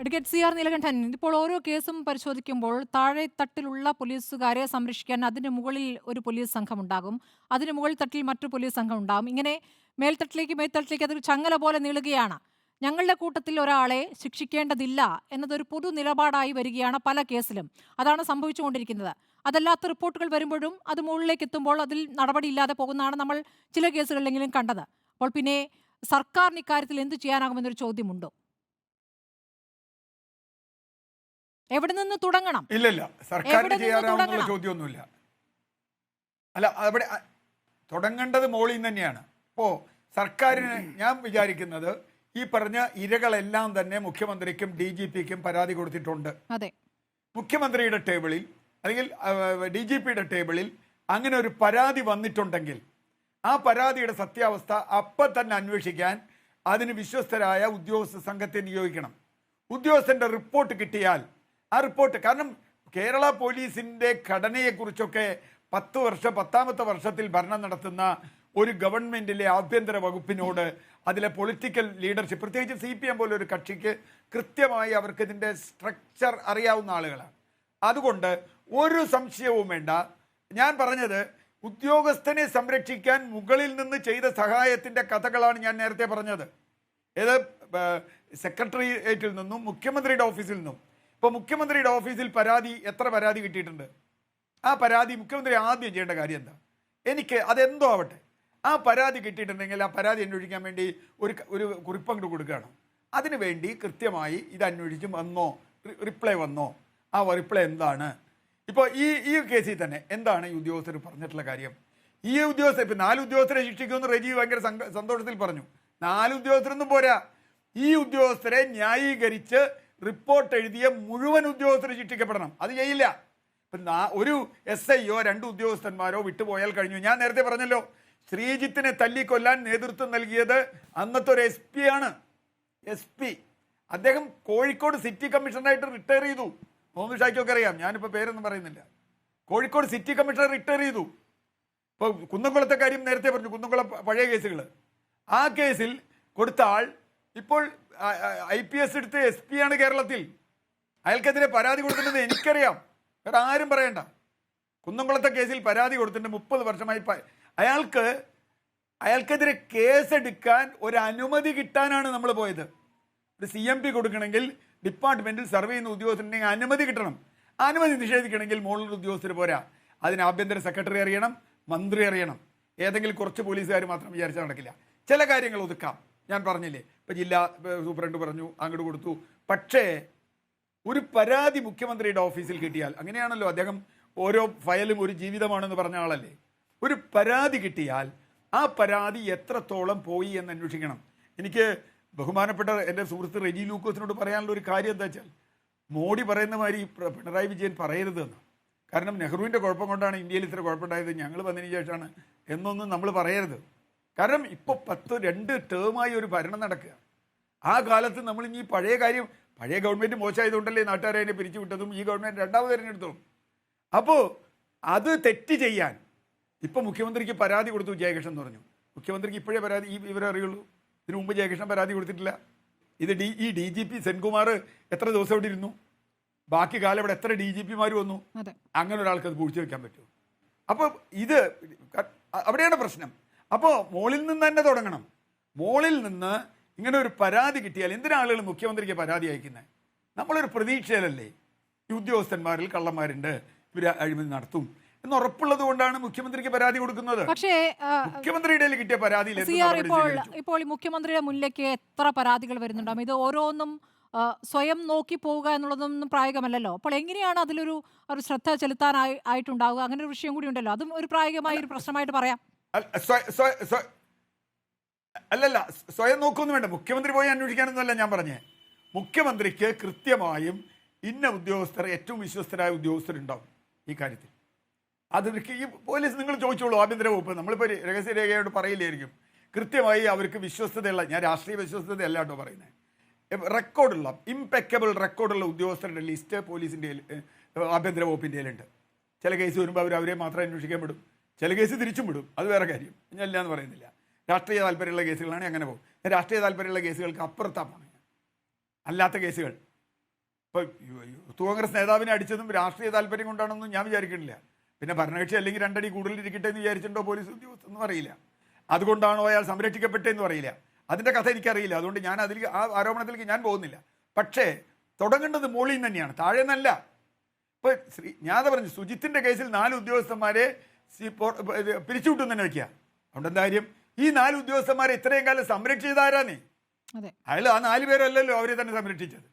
Advocate C R Neelakantan ഇപ്പോൾ ഓരോ കേസും പരിശോധിക്കുമ്പോൾ താഴെ തട്ടിലുള്ള പോലീസുകാരെ സംരക്ഷിക്കാൻ അതിന് മുകളിൽ ഒരു പോലീസ് സംഘം ഉണ്ടാകും. അതിന് മുകളിൽ തട്ടിൽ മറ്റു പോലീസ് സംഘം ഉണ്ടാകും. ഇങ്ങനെ മേൽത്തട്ടിലേക്ക് മേൽത്തട്ടിലേക്ക് അതൊരു ചങ്ങല പോലെ നീളുകയാണ്. ഞങ്ങളുടെ കൂട്ടത്തിൽ ഒരാളെ ശിക്ഷിക്കേണ്ടതില്ല എന്നതൊരു പൊതു നിലപാടായി വരികയാണ് പല കേസിലും. അതാണ് സംഭവിച്ചുകൊണ്ടിരിക്കുന്നത്. അതല്ലാത്ത റിപ്പോർട്ടുകൾ വരുമ്പോഴും അത് മുകളിലേക്ക് എത്തുമ്പോൾ അതിൽ നടപടിയില്ലാതെ പോകുന്നതാണ് നമ്മൾ ചില കേസുകളിലെങ്കിലും കണ്ടത്. അപ്പോൾ പിന്നെ സർക്കാരിന് ഇക്കാര്യത്തിൽ എന്ത് ചെയ്യാനാകുമെന്നൊരു ചോദ്യമുണ്ടോ. എവിടെ നിന്ന് തുടങ്ങണം? ഇല്ലല്ല. നിന്ന് ചെയ്യാറാവുന്നുള്ള ചോദ്യമൊന്നുമില്ല. അല്ല അവിടെ തുടങ്ങേണ്ടത് മോളിൽ നിന്ന് തന്നെയാണ്. അപ്പോൾ സർക്കാരിന് ഞാൻ വിചാരിക്കുന്നത് ഈ പറഞ്ഞ ഇരകളെല്ലാം തന്നെ മുഖ്യമന്ത്രിക്കും ഡി ജി പിക്കും പരാതി കൊടുത്തിട്ടുണ്ട്. അതെ. മുഖ്യമന്ത്രിയുടെ ടേബിളിൽ അല്ലെങ്കിൽ ഡി ജി പിയുടെ ടേബിളിൽ അങ്ങനെ ഒരു പരാതി വന്നിട്ടുണ്ടെങ്കിൽ ആ പരാതിയുടെ സത്യാവസ്ഥ അപ്പം തന്നെ അന്വേഷിക്കാൻ അതിന് വിശ്വസ്തരായ ഉദ്യോഗസ്ഥ സംഘത്തെ നിയോഗിക്കണം. ഉദ്യോഗസ്ഥന്റെ റിപ്പോർട്ട് കിട്ടിയാൽ ആ റിപ്പോർട്ട്. കാരണം കേരള പോലീസിന്റെ ഘടനയെക്കുറിച്ചൊക്കെ പത്ത് വർഷം പത്താമത്തെ വർഷത്തിൽ ഭരണം നടത്തുന്ന ഒരു ഗവൺമെന്റിലെ ആഭ്യന്തര വകുപ്പിനോട് അതിലെ പൊളിറ്റിക്കൽ ലീഡർഷിപ്പ് പ്രത്യേകിച്ച് സി പി എം പോലെ ഒരു കക്ഷിക്ക് കൃത്യമായി അവർക്ക് ഇതിന്റെ സ്ട്രക്ചർ അറിയാവുന്ന ആളുകളാണ്. അതുകൊണ്ട് ഒരു സംശയവും വേണ്ട. ഞാൻ പറഞ്ഞത് ഉദ്യോഗസ്ഥനെ സംരക്ഷിക്കാൻ മുകളിൽ നിന്ന് ചെയ്ത സഹായത്തിന്റെ കഥകളാണ് ഞാൻ നേരത്തെ പറഞ്ഞത്. ഏത് സെക്രട്ടേറിയറ്റിൽ നിന്നും മുഖ്യമന്ത്രിയുടെ ഓഫീസിൽ നിന്നും ഇപ്പൊ മുഖ്യമന്ത്രിയുടെ ഓഫീസിൽ പരാതി എത്ര പരാതി കിട്ടിയിട്ടുണ്ട്? ആ പരാതി മുഖ്യമന്ത്രി ആദ്യം ചെയ്യേണ്ട കാര്യം എന്താ? എനിക്ക് അതെന്തോ ആവട്ടെ. ആ പരാതി കിട്ടിയിട്ടുണ്ടെങ്കിൽ ആ പരാതി അന്വേഷിക്കാൻ വേണ്ടി ഒരു ഒരു കുറിപ്പങ്ങോട്ട് കൊടുക്കുകയാണ്. അതിനു വേണ്ടി കൃത്യമായി ഇത് അന്വേഷിച്ച് വന്നോ റിപ്ലൈ വന്നോ? ആ റിപ്ലൈ എന്താണ്? ഇപ്പോൾ ഈ ഈ കേസിൽ തന്നെ എന്താണ് ഈ ഉദ്യോഗസ്ഥർ പറഞ്ഞിട്ടുള്ള കാര്യം? ഈ ഉദ്യോഗസ്ഥർ ഇപ്പം നാല് ഉദ്യോഗസ്ഥരെ ശിക്ഷിക്കുമെന്ന് റെജി ഭയങ്കര സന്തോഷത്തിൽ പറഞ്ഞു. നാല് ഉദ്യോഗസ്ഥരൊന്നും പോരാ. ഈ ഉദ്യോഗസ്ഥരെ ന്യായീകരിച്ച് റിപ്പോർട്ട് എഴുതിയ മുഴുവൻ ഉദ്യോഗസ്ഥരെ ശിക്ഷിക്കപ്പെടണം. അത് ചെയ്യില്ല. ഇപ്പം ഒരു എസ് ഐയോ രണ്ട് ഉദ്യോഗസ്ഥന്മാരോ വിട്ടുപോയാൽ കഴിഞ്ഞു. ഞാൻ നേരത്തെ പറഞ്ഞല്ലോ ശ്രീജിത്തിനെ തല്ലിക്കൊല്ലാൻ നേതൃത്വം നൽകിയത് അന്നത്തെ ഒരു എസ് പി ആണ്. S P. അദ്ദേഹം കോഴിക്കോട് സിറ്റി കമ്മീഷണറായിട്ട് റിട്ടയർ ചെയ്തു. മുഹമ്മദ് ഷായ്ക്കൊക്കെ അറിയാം. ഞാനിപ്പോൾ പേരൊന്നും പറയുന്നില്ല. കോഴിക്കോട് സിറ്റി കമ്മീഷണർ റിട്ടയർ ചെയ്തു. ഇപ്പോൾ കുന്നംകുളത്തെ കാര്യം നേരത്തെ പറഞ്ഞു കുന്നംകുളം പഴയ കേസുകൾ ആ കേസിൽ കൊടുത്ത ആൾ ഇപ്പോൾ ഐ പി എസ് എടുത്ത് എസ് പി ആണ് കേരളത്തിൽ. അയാൾക്കെതിരെ പരാതി കൊടുത്തിട്ടുണ്ടെന്ന് എനിക്കറിയാം. വേറെ ആരും പറയണ്ട. കുന്നംകുളത്തെ കേസിൽ പരാതി കൊടുത്തിട്ടുണ്ട് മുപ്പത് വർഷമായി. അയാൾക്ക് അയാൾക്കെതിരെ കേസെടുക്കാൻ ഒരു അനുമതി കിട്ടാനാണ് നമ്മൾ പോയത്. ഒരു സി എം പി കൊടുക്കണമെങ്കിൽ ഡിപ്പാർട്ട്മെന്റിൽ സർവേ ചെയ്യുന്ന ഉദ്യോഗസ്ഥരുടെ അനുമതി കിട്ടണം. അനുമതി നിഷേധിക്കണമെങ്കിൽ മുകളിൽ ഉദ്യോഗസ്ഥർ പോരാ. അതിന് ആഭ്യന്തര സെക്രട്ടറി അറിയണം മന്ത്രി അറിയണം. ഏതെങ്കിലും കുറച്ച് പോലീസുകാർ മാത്രം വിചാരിച്ചാൽ നടക്കില്ല. ചില കാര്യങ്ങൾ ഒതുക്കാം. ഞാൻ പറഞ്ഞില്ലേ ഇപ്പൊ ജില്ലാ സൂപ്രണ്ട് പറഞ്ഞു അങ്ങോട്ട് കൊടുത്തു. പക്ഷേ ഒരു പരാതി മുഖ്യമന്ത്രിയുടെ ഓഫീസിൽ കിട്ടിയാൽ അങ്ങനെയാണല്ലോ അദ്ദേഹം ഓരോ ഫയലും ഒരു ജീവിതമാണെന്ന് പറഞ്ഞ ആളല്ലേ ഒരു പരാതി കിട്ടിയാൽ ആ പരാതി എത്രത്തോളം പോയി എന്ന് അന്വേഷിക്കണം. എനിക്ക് ബഹുമാനപ്പെട്ട എന്റെ സുഹൃത്ത് റെജി ലൂക്കോസിനോട് പറയാനുള്ള ഒരു കാര്യം എന്താ വെച്ചാൽ മോഡി പറയുന്ന മാതിരി പിണറായി വിജയൻ പറയരുതെന്ന് കാരണം നെഹ്റുവിന്റെ കുഴപ്പം കൊണ്ടാണ് ഇന്ത്യയിൽ ഇത്ര കുഴപ്പമുണ്ടായത് ഞങ്ങൾ വന്നതിന് ശേഷമാണ് എന്നൊന്നും നമ്മൾ പറയരുത്. കാരണം ഇപ്പോൾ പത്ത് രണ്ട് ടേമായി ഒരു ഭരണം നടക്കുക. ആ കാലത്ത് നമ്മൾ ഇനി പഴയ കാര്യം പഴയ ഗവൺമെന്റ് മോശമായതുകൊണ്ടല്ലേ നാട്ടുകാരെ അതിനെ പിരിച്ചു വിട്ടതും ഈ ഗവൺമെന്റ് രണ്ടാമത് തിരഞ്ഞെടുത്തതും. അപ്പോൾ അത് തെറ്റ് ചെയ്യാൻ ഇപ്പൊ മുഖ്യമന്ത്രിക്ക് പരാതി കൊടുത്തു ജയകൃഷ്ണൻ എന്ന് പറഞ്ഞു. മുഖ്യമന്ത്രിക്ക് ഇപ്പോഴേ പരാതി ഈ വിവരം അറിയുള്ളൂ. ഇതിനു മുമ്പ് ജയകൃഷ്ണൻ പരാതി കൊടുത്തിട്ടില്ല. ഇത് ഡി ഈ ഡി ജി പി സെൻകുമാർ എത്ര ദിവസം ഇവിടെ ഇരുന്നു? ബാക്കി കാലം ഇവിടെ എത്ര ഡി ജി പിമാർ വന്നു? അങ്ങനെ ഒരാൾക്ക് അത് പൂഴ്ച വെക്കാൻ പറ്റുമോ? അപ്പോൾ ഇത് അവിടെയാണ് പ്രശ്നം. അപ്പോൾ മോളിൽ നിന്ന് തന്നെ തുടങ്ങണം. മോളിൽ നിന്ന് ഇങ്ങനെ ഒരു പരാതി കിട്ടിയാൽ എന്തിനാ ആളുകൾ മുഖ്യമന്ത്രിക്ക് പരാതി അയക്കുന്നത് നമ്മളൊരു പ്രതീക്ഷയിലല്ലേ? ഈ ഉദ്യോഗസ്ഥന്മാരിൽ കള്ളന്മാരുണ്ട് ഇവർ അഴിമതി നടത്തും എന്ന് ഉറപ്പുള്ളത് കൊണ്ടാണ് മുഖ്യമന്ത്രിക്ക് പരാതി കൊടുക്കുന്നത്. പക്ഷേ മുഖ്യമന്ത്രിയുടെ കിട്ടിയ പരാതി ഇപ്പോൾ മുഖ്യമന്ത്രിയുടെ മുന്നിലേക്ക് എത്ര പരാതികൾ വരുന്നുണ്ടാവും ഇത് ഓരോന്നും സ്വയം നോക്കി പോവുക എന്നുള്ളതൊന്നും പ്രായോഗികമല്ലല്ലോ. അപ്പോൾ എങ്ങനെയാണ് അതിലൊരു ഒരു ശ്രദ്ധ ചെലുത്താനായി ആയിട്ടുണ്ടാവുക? അങ്ങനെ ഒരു വിഷയം കൂടി ഉണ്ടല്ലോ. അതും ഒരു പ്രായോഗികമായ ഒരു പ്രശ്നമായിട്ട് പറയാം. അല്ലല്ല സ്വയം നോക്കൊന്നും വേണ്ട. മുഖ്യമന്ത്രി പോയി അന്വേഷിക്കാനൊന്നുമല്ല ഞാൻ പറഞ്ഞേ. മുഖ്യമന്ത്രിക്ക് കൃത്യമായും ഇന്ന ഉദ്യോഗസ്ഥർ ഏറ്റവും വിശ്വസ്തരായ ഉദ്യോഗസ്ഥരുണ്ടാവും ഈ കാര്യത്തിൽ. അത് ഈ പോലീസ് നിങ്ങൾ ചോദിച്ചോളൂ ആഭ്യന്തര വകുപ്പ്. നമ്മളിപ്പോൾ രഹസ്യ രേഖയോട് പറയില്ലായിരിക്കും. കൃത്യമായി അവർക്ക് വിശ്വസ്തതയുള്ള ഞാൻ രാഷ്ട്രീയ വിശ്വസ്തതയല്ല കേട്ടോ പറയുന്നത്. റെക്കോർഡുള്ള ഇംപെക്കബിൾ റെക്കോർഡുള്ള ഉദ്യോഗസ്ഥരുടെ ലിസ്റ്റ് പോലീസിന്റെ ആഭ്യന്തര വകുപ്പിന്റെ ഉണ്ട് ചില കേസ് വരുമ്പോൾ അവർ അവരെ മാത്രം അന്വേഷിക്കാൻ വിടും ചില കേസ് തിരിച്ചും വിടും. അത് വേറെ കാര്യം. ഞാൻ ഇല്ല എന്ന് പറയുന്നില്ല. രാഷ്ട്രീയ താല്പര്യമുള്ള കേസുകളാണെങ്കിൽ അങ്ങനെ പോകും. രാഷ്ട്രീയ താല്പര്യമുള്ള കേസുകൾക്ക് അപ്പുറത്താണ്. പോകുന്നത് അല്ലാത്ത കേസുകൾ. ഇപ്പൊ യൂത്ത് കോൺഗ്രസ് നേതാവിനെ അടിച്ചതും രാഷ്ട്രീയ താല്പര്യം കൊണ്ടാണെന്നും ഞാൻ വിചാരിക്കുന്നില്ല. പിന്നെ ഭരണകക്ഷി അല്ലെങ്കിൽ രണ്ടടി കൂടുതൽ ഇരിക്കട്ടെ എന്ന് വിചാരിച്ചിട്ടുണ്ടോ പോലീസ് ഉദ്യോഗസ്ഥൊന്നും അറിയില്ല. അതുകൊണ്ടാണോ അയാൾ സംരക്ഷിക്കപ്പെട്ടെന്നും അറിയില്ല. അതിന്റെ കഥ എനിക്കറിയില്ല. അതുകൊണ്ട് ഞാൻ അതിൽ ആ ആരോപണത്തിലേക്ക് ഞാൻ പോകുന്നില്ല. പക്ഷേ തുടങ്ങേണ്ടത് മുകളിൽ തന്നെയാണ് താഴെ നിന്നല്ല ഇപ്പൊ ശ്രീ ഞാൻ പറഞ്ഞു സുജിത്തിന്റെ കേസിൽ നാല് ഉദ്യോഗസ്ഥന്മാരെ പിരിച്ചുവിട്ടു തന്നെ വെക്കുക. അതുകൊണ്ട് എന്താ കാര്യം? ഈ നാല് ഉദ്യോഗസ്ഥന്മാരെ ഇത്രയും കാലം സംരക്ഷിച്ചതാരാന്നേ അതെ. അയാൾ ആ നാല് പേരല്ലല്ലോ അവരെ തന്നെ സംരക്ഷിച്ചത്.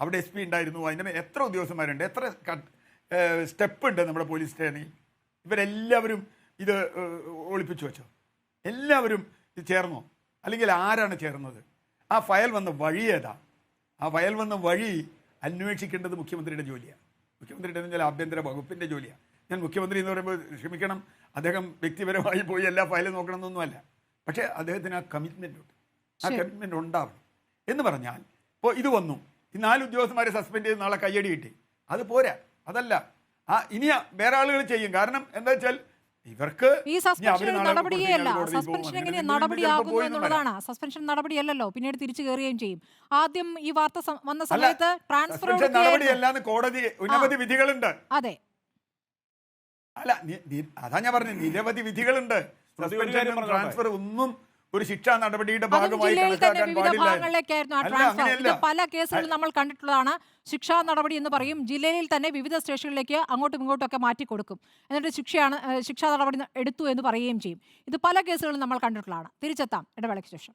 അവിടെ എസ് പി ഉണ്ടായിരുന്നു അതിന്റെ എത്ര ഉദ്യോഗസ്ഥന്മാരുണ്ട് എത്ര സ്റ്റെപ്പ് ഉണ്ട് നമ്മുടെ പോലീസ് സ്റ്റേഷനിൽ? ഇവരെല്ലാവരും ഇത് ഒളിപ്പിച്ചു വെച്ചോ? എല്ലാവരും ഇത് ചേർന്നോ? അല്ലെങ്കിൽ ആരാണ് ചേർന്നത്? ആ ഫയൽ വന്ന വഴി ഏതാ? ആ ഫയൽ വന്ന വഴി അന്വേഷിക്കേണ്ടത് മുഖ്യമന്ത്രിയുടെ ജോലിയാണ് മുഖ്യമന്ത്രിയുടെ ആഭ്യന്തര വകുപ്പിന്റെ ജോലിയാണ് ഞാൻ മുഖ്യമന്ത്രി എന്ന് പറയുമ്പോൾ ക്ഷമിക്കണം. അദ്ദേഹം വ്യക്തിപരമായി പോയി എല്ലാ ഫയലും നോക്കണമെന്നൊന്നുമല്ല. പക്ഷേ അദ്ദേഹത്തിന് ആ കമ്മിറ്റ്മെന്റ് ഉണ്ട്. ആ കമ്മിറ്റ്മെന്റ് ഉണ്ടാവണം. എന്ന് പറഞ്ഞാൽ ഇപ്പോൾ ഇത് വന്നു. ഈ നാല് ഉദ്യോഗസ്ഥന്മാരെ സസ്പെൻഡ് ചെയ്ത് നാളെ കയ്യടി കിട്ടി. അത് പോരാ. അതല്ല. ആ ഇനി വേറെ ആളുകൾ ചെയ്യും. കാരണം എന്താ വെച്ചാൽ ഇവർക്ക് ഈ സസ്പെൻഷൻ നടപടിയല്ല സസ്പെൻഷൻ എങ്ങനെ നടപടിയാകുന്നു എന്നുള്ളതാണ്. സസ്പെൻഷൻ നടപടിയല്ലല്ലോ. പിന്നീട് തിരിച്ചു കയറുകയും ചെയ്യും. ആദ്യം ഈ വാർത്ത വന്ന സമയത്ത് ട്രാൻസ്ഫർ സസ്പെൻഷൻ കോടതി നിരവധി വിധികളുണ്ട്. അതെ. അല്ല അതാ ഞാൻ പറഞ്ഞു നിരവധി വിധികളുണ്ട്. ട്രാൻസ്ഫർ ഒന്നും ഒരു ശിക്ഷാ നടപടിയുടെ ഭാഗമായി പല കേസുകളും നമ്മൾ കണ്ടിട്ടുള്ളതാണ്. ശിക്ഷാ നടപടി എന്ന് പറയും. ജില്ലയിൽ തന്നെ വിവിധ സ്റ്റേഷനിലേക്ക് അങ്ങോട്ടും ഇങ്ങോട്ടും ഒക്കെ മാറ്റി കൊടുക്കും. എന്നിട്ട് ശിക്ഷയാണ് ശിക്ഷാ നടപടി എടുത്തു എന്ന് പറയുകയും ചെയ്യും. ഇത് പല കേസുകളും നമ്മൾ കണ്ടിട്ടുള്ളതാണ്. തിരിച്ചെത്താം. ഇടവേളയ്ക്ക് ശേഷം.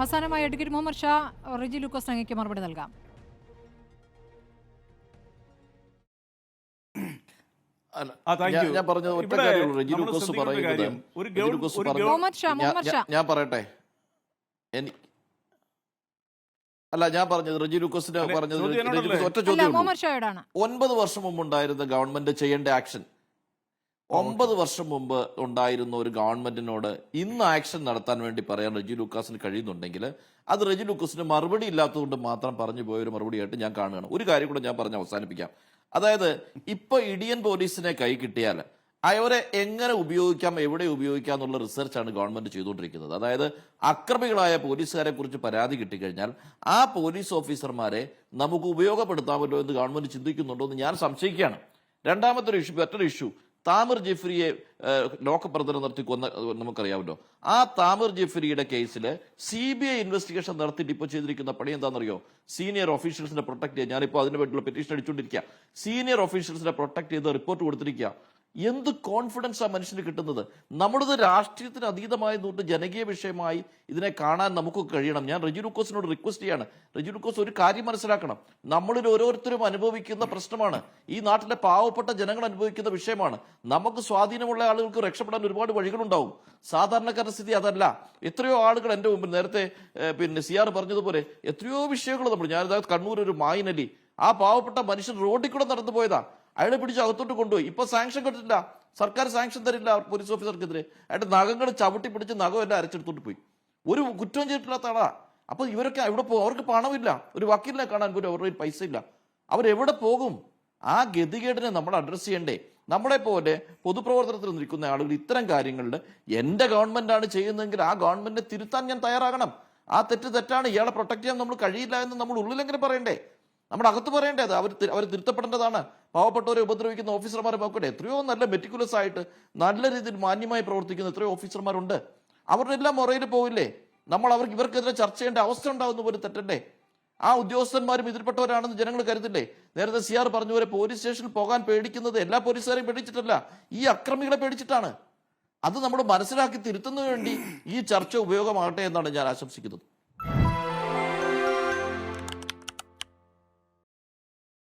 അവസാനമായി അഡ്വക്കേറ്റ് മുഹമ്മദ് ഷാ റിജി ലൂക്കോസ് അങ്ങേക്ക് മറുപടി നൽകാം. ഞാൻ- പറഞ്ഞത് ഒറ്റ കാര്യമുള്ളൂ. റെജി ലൂക്കോസ് പറയുന്നത്. ഞാൻ- പറയട്ടെ? എനിക്ക് അല്ല ഞാൻ പറഞ്ഞത് റെജി ലൂക്കോസിന്റെ പറഞ്ഞത് ഒറ്റ ചോദ്യം ഒൻപത് വർഷം മുമ്പ് ഉണ്ടായിരുന്ന ഗവൺമെന്റ് ചെയ്യേണ്ട ആക്ഷൻ ഒമ്പത് വർഷം മുമ്പ് ഉണ്ടായിരുന്ന ഒരു ഗവൺമെന്റിനോട് ഇന്ന് ആക്ഷൻ നടത്താൻ വേണ്ടി പറയാൻ റെജി ലൂക്കാസിന് കഴിയുന്നുണ്ടെങ്കിൽ അത് റെജി ലൂക്കാസിന് മറുപടി ഇല്ലാത്തതുകൊണ്ട് മാത്രം പറഞ്ഞു പോയ ഒരു മറുപടിയായിട്ട് ഞാൻ കാണുകയാണ്. ഒരു കാര്യം കൂടെ ഞാൻ പറഞ്ഞ് അവസാനിപ്പിക്കാം. അതായത് ഇപ്പൊ ഇടിയൻ പോലീസിനെ കൈ കിട്ടിയാൽ അവരെ എങ്ങനെ ഉപയോഗിക്കാം എവിടെ ഉപയോഗിക്കാം എന്നുള്ള റിസർച്ചാണ് ഗവൺമെന്റ് ചെയ്തുകൊണ്ടിരിക്കുന്നത്. അതായത് അക്രമികളായ പോലീസുകാരെ കുറിച്ച് പരാതി കിട്ടിക്കഴിഞ്ഞാൽ ആ പോലീസ് ഓഫീസർമാരെ നമുക്ക് ഉപയോഗപ്പെടുത്താമല്ലോ എന്ന് ഗവൺമെന്റ് ചിന്തിക്കുന്നുണ്ടോ എന്ന് ഞാൻ സംശയിക്കുകയാണ്. രണ്ടാമത്തെ ഒരു ഇഷ്യൂ മറ്റൊരു ഇഷ്യൂ താമിർ ജെഫ്രിയെ ലോക പ്രവർത്തനം നടത്തി കൊന്ന നമുക്കറിയാമല്ലോ. ആ താമിർ ജെഫ്രിയുടെ കേസിൽ സി ബി ഐ ഇൻവെസ്റ്റിഗേഷൻ നടത്തിയിട്ട് ഇപ്പോൾ ചെയ്തിരിക്കുന്ന പണി എന്താണെന്നറിയോ? സീനിയർ ഓഫീഷ്യൽസിനെ പ്രൊട്ടക്ട് ചെയ്യുക ഞാനിപ്പോൾ അതിന് വേണ്ടിയുള്ള പെറ്റീഷൻ അടിച്ചുകൊണ്ടിരിക്കുക സീനിയർ ഓഫീഷ്യൽസിനെ പ്രൊട്ടക്ട് ചെയ്ത് റിപ്പോർട്ട് കൊടുത്തിരിക്കുക എന്ത് കോൺഫിഡൻസ് ആ മനുഷ്യന് കിട്ടുന്നത്? നമ്മളിത് രാഷ്ട്രീയത്തിന് അതീതമായി നോട്ട് ജനകീയ വിഷയമായി ഇതിനെ കാണാൻ നമുക്ക് കഴിയണം. ഞാൻ റെജി ലുക്കോസിനോട് റിക്വസ്റ്റ് ചെയ്യാണ്. റെജി ലുക്കോസ് ഒരു കാര്യം മനസ്സിലാക്കണം. നമ്മളിൽ ഓരോരുത്തരും അനുഭവിക്കുന്ന പ്രശ്നമാണ്. ഈ നാട്ടിലെ പാവപ്പെട്ട ജനങ്ങൾ അനുഭവിക്കുന്ന വിഷയമാണ്. നമുക്ക് സ്വാധീനമുള്ള ആളുകൾക്ക് രക്ഷപ്പെടാൻ ഒരുപാട് വഴികളുണ്ടാവും. സാധാരണക്കാരുടെ സ്ഥിതി അതല്ല. എത്രയോ ആളുകൾ എന്റെ മുമ്പിൽ നേരത്തെ പിന്നെ സി ആർ പറഞ്ഞതുപോലെ എത്രയോ വിഷയങ്ങൾ നമ്മൾ ഞാനിതാ കണ്ണൂർ ഒരു മായിനലി. ആ പാവപ്പെട്ട മനുഷ്യൻ റോഡിൽ കൂടെ നടന്നു പോയതാ. അയാളെ പിടിച്ച് അകത്തോട്ട് കൊണ്ടുപോയി. ഇപ്പൊ സാങ്ഷൻ കിട്ടില്ല സർക്കാർ സാങ്ഷൻ തരില്ല പോലീസ് ഓഫീസർക്കെതിരെ അയാളുടെ നഖങ്ങൾ ചവിട്ടി പിടിച്ച് നഖം എല്ലാം അരച്ചെടുത്തോട്ട് പോയി. ഒരു കുറ്റവും ചെയ്തിട്ടില്ലാത്ത ആളാ. അപ്പൊ ഇവരൊക്കെ എവിടെ പോകും അവർക്ക് പണമില്ല. ഒരു വക്കീലിനെ കാണാൻ പോലും അവരുടെ പൈസ ഇല്ല. അവരെവിടെ പോകും? ആ ഗതികേടിനെ നമ്മൾ അഡ്രസ്സ് ചെയ്യണ്ടേ. നമ്മളെ പോലെ പൊതുപ്രവർത്തനത്തിൽ നിൽക്കുന്ന ആളുകൾ ഇത്തരം കാര്യങ്ങളിൽ എന്റെ ആണ് ചെയ്യുന്നതെങ്കിൽ ആ ഗവൺമെന്റിനെ തിരുത്താൻ ഞാൻ തയ്യാറാകണം. ആ തെറ്റ് തെറ്റാണ്. ഇയാളെ പ്രൊട്ടക്ട് ചെയ്യാൻ നമ്മൾ കഴിയില്ല എന്ന് നമ്മൾ ഉള്ളിലെങ്കിലും പറയണ്ടേ? നമ്മുടെ അകത്ത് പറയേണ്ടത് അവർ അവർ തിരുത്തപ്പെടേണ്ടതാണ്. പാവപ്പെട്ടവരെ ഉപദ്രവിക്കുന്ന ഓഫീസർമാരെ നോക്കട്ടെ. എത്രയോ നല്ല മെറ്റിക്കുലസ് ആയിട്ട് നല്ല രീതിയിൽ മാന്യമായി പ്രവർത്തിക്കുന്ന എത്രയോ ഓഫീസർമാരുണ്ട്. അവരുടെ എല്ലാം മുറയിൽ പോവില്ലേ? നമ്മൾ അവർക്ക് ഇവർക്കെതിരെ ചർച്ച ചെയ്യേണ്ട അവസ്ഥ ഉണ്ടാവുന്ന പോലെ തെറ്റണ്ടേ? ആ ഉദ്യോഗസ്ഥന്മാരും ഇതിൽപ്പെട്ടവരാണെന്ന് ജനങ്ങൾ കരുതില്ലേ? നേരത്തെ സി ആർ പറഞ്ഞ പോലെ പോലീസ് സ്റ്റേഷനിൽ പോകാൻ പേടിക്കുന്നത് എല്ലാ പോലീസുകാരെയും പേടിച്ചിട്ടല്ല. ഈ അക്രമികളെ പേടിച്ചിട്ടാണ്. അത് നമ്മൾ മനസ്സിലാക്കി തിരുത്തുന്നതിന് വേണ്ടി ഈ ചർച്ച ഉപയോഗമാകട്ടെ എന്നാണ് ഞാൻ ആശംസിക്കുന്നത്.